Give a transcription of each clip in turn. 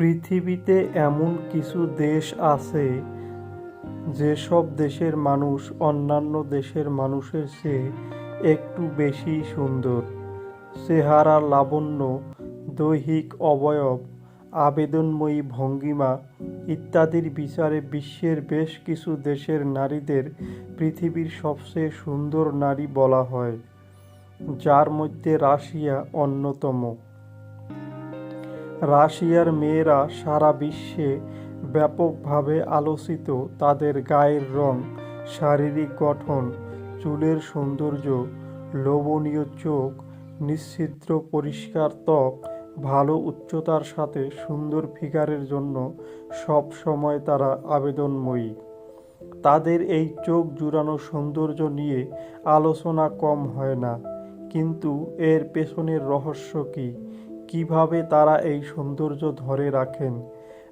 পৃথিবীতে এমন কিছু দেশ আছে যেসব দেশের মানুষ অন্যান্য দেশের মানুষের চেয়ে একটু বেশি সুন্দর। চেহারা লাবণ্য, দৈহিক অবয়ব, আবেদনময়ী ভঙ্গিমা ইত্যাদির বিচারে বিশ্বের বেশ কিছু দেশের নারীদের পৃথিবীর সবচেয়ে সুন্দর নারী বলা হয়, যার মধ্যে রাশিয়া অন্যতম। রাশিয়ার মেয়েরা সারা বিশ্বে ব্যাপকভাবে আলোচিত তাদের গায়ের রং, শারীরিক গঠন, চুলের সৌন্দর্য, লোভনীয় চোখ নিশ্ছিদ্র পরিষ্কার ত্বক, ভালো উচ্চতার সাথে সুন্দর ফিগারের জন্য সব সময় তারা আবেদনময়ী। তাদের এই চোখ জুড়ানো সৌন্দর্য নিয়ে আলোচনা কম হয় না, কিন্তু এর পেছনের রহস্য কী? কীভাবে তারা এই সৌন্দর্য ধরে রাখেন?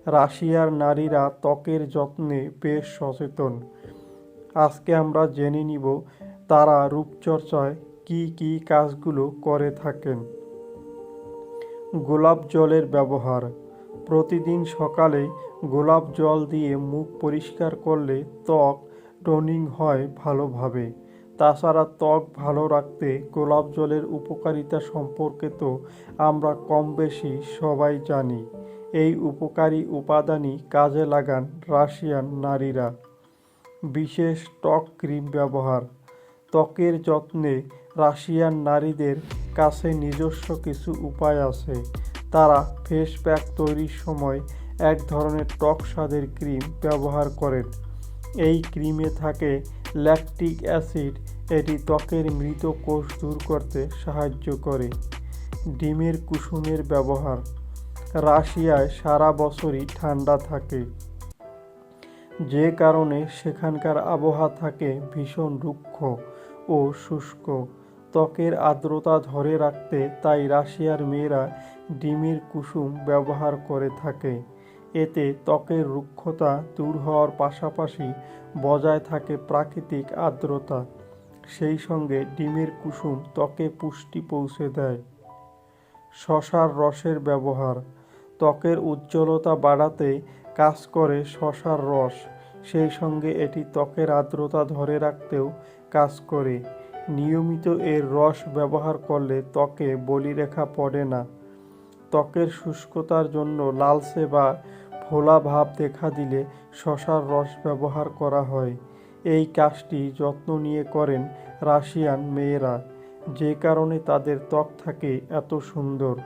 রাশিয়ার নারীরা ত্বকের যত্নে বেশ সচেতন। আজকে আমরা জেনে নিব তারা রূপচর্চায় কি কি কাজগুলো করে থাকেন। গোলাপ জলের ব্যবহার। প্রতিদিন সকালে গোলাপ জল দিয়ে মুখ পরিষ্কার করলে ত্বক টোনিং হয় ভালোভাবে। তাছাড়া ত্বক ভালো রাখতে গোলাপ জলের উপকারিতা সম্পর্কে তো আমরা কম বেশি সবাই জানি। এই উপকারী উপাদানই কাজে লাগান রাশিয়ান নারীরা। বিশেষ ত্বক ক্রিম ব্যবহার। ত্বকের যত্নে রাশিয়ান নারীদের কাছে নিজস্ব কিছু উপায় আছে। তারা ফেস প্যাক তৈরির সময় এক ধরনের টক স্বাদের ক্রিম ব্যবহার করেন। এই ক্রিমে থাকে ল্যাকটিক অ্যাসিড এটি ত্বকের মৃত কোষ দূর করতে সাহায্য করে। ডিমের কুসুমের ব্যবহার। রাশিয়ায় সারা বছরই ঠান্ডা থাকে। যে কারণে সেখানকার আবহাওয়া থাকে ভীষণ রুক্ষ ও শুষ্ক। ত্বকের আর্দ্রতা ধরে রাখতে তাই রাশিয়ার মেয়েরা ডিমের কুসুম ব্যবহার করে থাকে। এতে ত্বকের রুক্ষতা দূর হওয়ার পাশাপাশি বজায় থাকে প্রাকৃতিক আর্দ্রতা। সেই সঙ্গে ডিমের কুসুম ত্বকে পুষ্টি পৌঁছে দেয়। শশার রসের ব্যবহার। ত্বকের উজ্জ্বলতা বাড়াতে কাজ করে শশার রস। সেই সঙ্গে এটি ত্বকের আর্দ্রতা ধরে রাখতেও কাজ করে। নিয়মিত এর রস ব্যবহার করলে ত্বকে বলিরেখা পড়ে না। ত্বকের শুষ্কতার জন্য লালচে বা ফোলা ভাব দেখা দিলে শশার রস ব্যবহার করা হয়। এই কাজটি যত্ন নিয়ে করেন রাশিয়ান মেয়েরা। যে কারণে তাদের ত্বক থাকে এত সুন্দর।